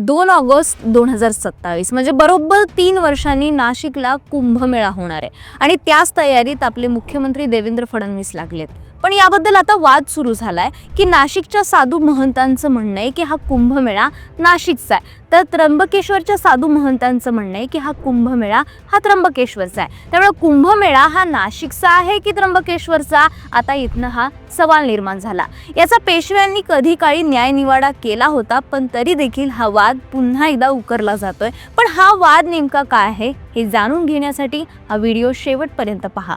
दोन ऑगस्ट दोन हजार सत्तावीस म्हणजे बरोबर तीन वर्षांनी नाशिकला कुंभमेळा होणार आहे. आणि त्याच तयारीत आपले मुख्यमंत्री देवेंद्र फडणवीस लागलेत. पण याबद्दल आता वाद सुरू झालाय की नाशिकच्या साधू महंतांचं म्हणणं आहे की हा कुंभमेळा नाशिकचा आहे. तर त्र्यंबकेश्वरच्या साधू महंतांचं म्हणणं आहे की हा कुंभमेळा हा त्र्यंबकेश्वरचा आहे. त्यामुळे कुंभमेळा हा नाशिकचा आहे की त्र्यंबकेश्वरचा? आता इथनं हा सवाल निर्माण झाला. याचा पेशव्यांनी कधी काळी न्यायनिवाडा केला होता पण तरी देखील हा वाद पुन्हा एकदा उकरला जातोय. पण हा वाद नेमका काय आहे हे जाणून घेण्यासाठी हा व्हिडिओ शेवटपर्यंत पहा.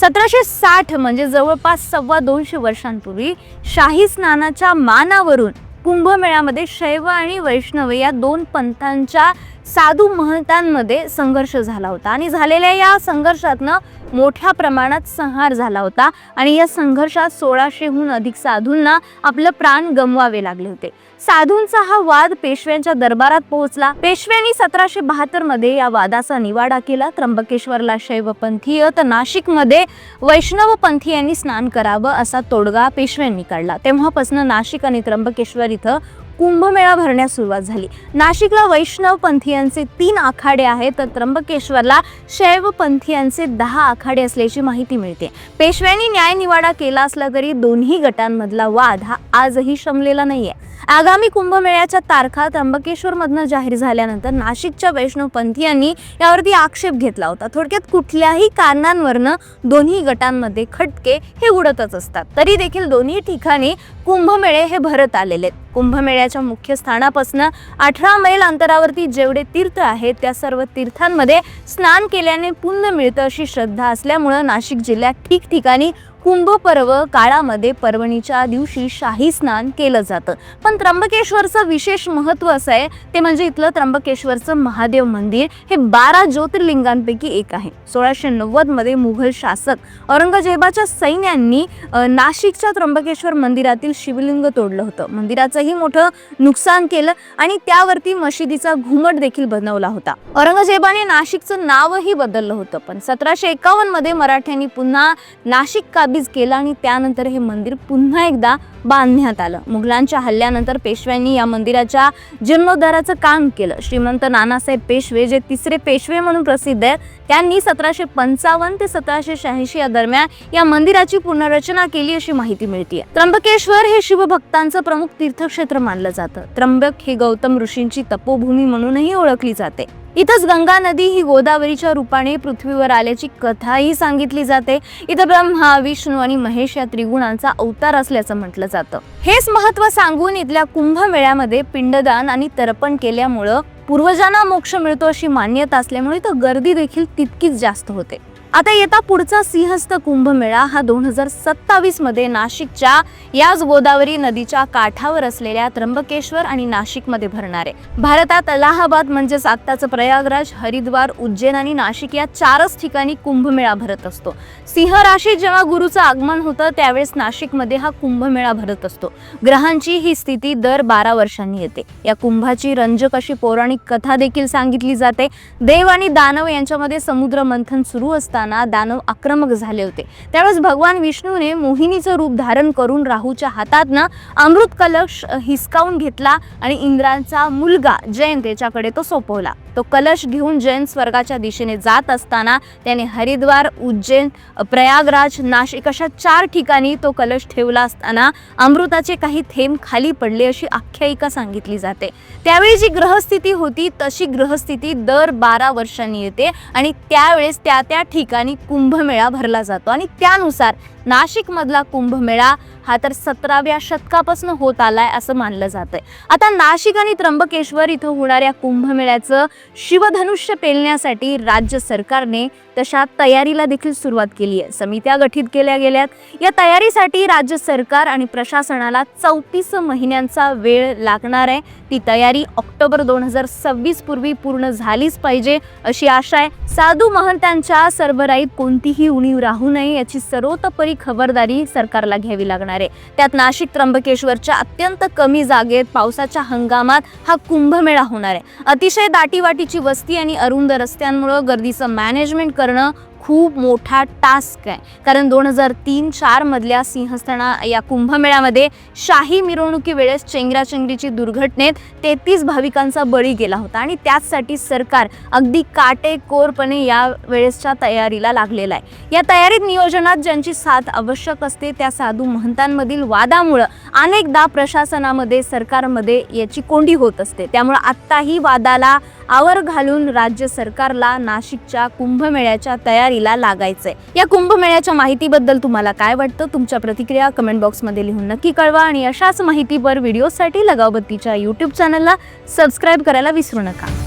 सतराशे साठ म्हणजे जवळपास सव्वा दोनशे वर्षांपूर्वी शाही स्नानाच्या मानावरून कुंभमेळ्यामध्ये शैव आणि वैष्णव या दोन पंथांच्या साधू महंतांमध्ये संघर्ष झाला होता. आणि झालेल्या या संघर्षातनं मोठ्या प्रमाणात संहार झाला होता आणि या संघर्षात सोळाशेहून अधिक साधूंना आपलं प्राण गमवावे लागले होते. साधूंचा हा वाद पेशव्यांच्या दरबारात पोहोचला. पेशव्यांनी सतराशे बहात्तरमध्ये या वादाचा निवाडा केला. त्र्यंबकेश्वरला शैवपंथीय तर नाशिकमध्ये वैष्णव पंथीयांनी स्नान करावं असा तोडगा पेशव्यांनी काढला. तेव्हापासून नाशिक आणि त्र्यंबकेश्वर इथं कुंभमेळा भरण्यास सुरुवात झाली. नाशिकला वैष्णव पंथीयांचे तीन आखाडे आहेत तर त्र्यंबकेश्वरला शैव पंथीयांचे दहा आखाडे असल्याची माहिती मिळते. पेशव्यांनी न्यायनिवाडा केला असला तरी दोन्ही गटांमधला वाद हा आजही शमलेला नाहीये. आगामी कुंभमेळ्याच्या तारखा त्र्यंबकेश्वरमधनं जाहीर झाल्यानंतर नाशिकच्या वैष्णव पंथीयांनी यावरती आक्षेप घेतला होता. थोडक्यात कुठल्याही कारणांवरनं दोन्ही गटांमध्ये खटके हे उडतच असतात. तरी देखील दोन्ही ठिकाणी कुंभमेळे हे भरत आलेले आहेत. कुंभमेळ्याच्या मुख्य स्थानापासून अठरा मैल अंतरावरती जेवढे तीर्थ आहेत त्या सर्व तीर्थांमध्ये स्नान केल्याने पुण्य मिळतं अशी श्रद्धा असल्यामुळं नाशिक जिल्ह्यात ठिकठिकाणी थीक पर्व काळामध्ये पर्वणीच्या दिवशी शाही स्नान केलं जातं. पण त्र्यंबकेश्वरचं विशेष महत्त्व असं आहे ते म्हणजे इथलं त्र्यंबकेश्वरचं महादेव मंदिर हे बारा ज्योतिर्लिंगांपैकी एक आहे. सोळाशे नव्वदमध्ये मुघल शासक औरंगजेबाच्या सैन्यांनी नाशिकच्या त्र्यंबकेश्वर मंदिरातील शिवलिंग तोडलं होतं. मंदिराचंही मोठं नुकसान केलं आणि त्यावरती मशिदीचा घुमट देखील बनवला होता. औरंगजेबाने नाशिकचं नावही बदललं होतं. पण सतराशे एकावन्नमध्ये मराठ्यांनी पुन्हा नाशिक काबीज केलं आणि त्यानंतर हे मंदिर पुन्हा एकदा बांधण्यात आलं. मुघलांच्या हल्ल्यानंतर पेशव्यांनी या मंदिराच्या जीर्णोद्धाराचं काम केलं. श्रीमंत नानासाहेब पेशवे जे तिसरे पेशवे म्हणून प्रसिद्ध आहेत त्यांनी सतराशे पंचावन्न ते सतराशे शहाऐंशी या दरम्यान या मंदिराची पुनर्रचना केली अशी माहिती मिळते त्र्यंबकेश्वर हे शिवभक्तांचं प्रमुख तीर्थक्षेत्र मानलं जातं. त्र्यंबक ही गौतम ऋषींची तपोभूमी म्हणूनही ओळखली जाते. इथंच गंगा नदी ही गोदावरीच्या रूपाने पृथ्वीवर आल्याची कथाही सांगितली जाते. इथं ब्रह्मा विष्णू आणि महेश या त्रिगुणांचा अवतार असल्याचं म्हटलं जातं. हेच महत्त्व सांगून इथल्या कुंभमेळ्यामध्ये पिंडदान आणि तर्पण केल्यामुळं पूर्वजांना मोक्ष मिळतो अशी मान्यता असल्यामुळे तर गर्दी देखील तितकीच जास्त होते. आता येता पुढचा सिंहस्थ कुंभमेळा हा दोन हजार सत्तावीसमध्ये नाशिकच्या याच गोदावरी नदीच्या काठावर असलेल्या त्र्यंबकेश्वर आणि नाशिकमध्ये भरणार आहे. भारतात अलाहाबाद म्हणजेच आत्ताचं प्रयागराज हरिद्वार उज्जैन आणि नाशिक या चारच ठिकाणी कुंभमेळा भरत असतो. सिंह राशीत जेव्हा गुरुचं आगमन होतं त्यावेळेस नाशिकमध्ये हा कुंभमेळा भरत असतो. ग्रहांची ही स्थिती दर बारा वर्षांनी येते. या कुंभाची रंजक अशी पौराणिक कथा देखील सांगितली जाते. देव आणि दानव यांच्यामध्ये समुद्र मंथन सुरू असताना दानव आक्रमक झाले होते. त्यावेळेस भगवान विष्णूने मोहिनीचं रूप धारण करून राहूच्या हातातनं अमृत कलश हिसकावून घेतला आणि इंद्रांचा मुलगा जयंत याच्याकडे तो सोपवला. तो कलश घेऊन जैन स्वर्गाच्या दिशेने जात असताना त्याने हरिद्वार उज्जैन प्रयागराज नाशिक अशा चार ठिकाणी तो कलश ठेवला असताना अमृताचे काही थेंब खाली पडले अशी आख्यायिका सांगितली जाते. त्यावेळी जी ग्रहस्थिती होती तशी ग्रहस्थिती दर बारा वर्षांनी येते आणि त्यावेळेस त्या त्या ठिकाणी कुंभमेळा भरला जातो आणि त्यानुसार नाशिकमधला कुंभमेळा हा तर सतराव्या शतकापासून होत आलाय असं मानलं जातंय. आता नाशिक आणि त्र्यंबकेश्वर इथं होणाऱ्या कुंभमेळ्याचं शिवधनुष्य पेलण्यासाठी राज्य सरकारने तशा तयारीला देखील सुरुवात केली आहे. समित्या गठीत केल्या गेल्यात. या तयारीसाठी राज्य सरकार आणि प्रशासनाला चौतीस महिन्यांचा वेळ लागणार आहे. ती तयारी ऑक्टोबर दोन हजार सव्वीस पूर्वी पूर्ण झालीच पाहिजे अशी आशा आहे. साधू महंतांच्या सरबराईत कोणतीही उणीव राहू नये याची सर्वतोपरी खबरदारी सरकारला घ्यावी लागणार आहे. त्यात नाशिक त्र्यंबकेश्वरच्या अत्यंत कमी जागेत पावसाच्या हंगामात हा कुंभमेळा होणार आहे. अतिशय दाटीवाटीची वस्ती आणि अरुंद रस्त्यांमुळं गर्दीचं मॅनेजमेंट कर करणं खूप मोठा टास्क आहे. कारण दोन हजार तीन चारमधल्या सिंहस्थना सिंहस्थाना या कुंभमेळ्यामध्ये शाही मिरवणुकी वेळेस चेंगराचेंगरीची दुर्घटनेत तेहतीस भाविकांचा बळी गेला होता आणि त्याचसाठी सरकार अगदी काटेकोरपणे या वेळेसच्या तयारीला लागलेला आहे. या तयारीत नियोजनात ज्यांची साथ आवश्यक असते त्या साधू महंतांमधील वादामुळं अनेकदा प्रशासनामध्ये सरकारमध्ये याची कोंडी होत असते. त्यामुळं आत्ताही वादाला आवर घालून राज्य सरकारला नाशिकच्या कुंभमेळ्याच्या तयारीला लागायचंय. या कुंभमेळ्याच्या माहितीबद्दल तुम्हाला काय वाटतं? तुमच्या प्रतिक्रिया कमेंट बॉक्समध्ये लिहून नक्की कळवा आणि अशाच माहितीपर व्हिडिओसाठी लगावबत्तीच्या यूट्यूब चॅनलला सबस्क्राईब करायला विसरू नका.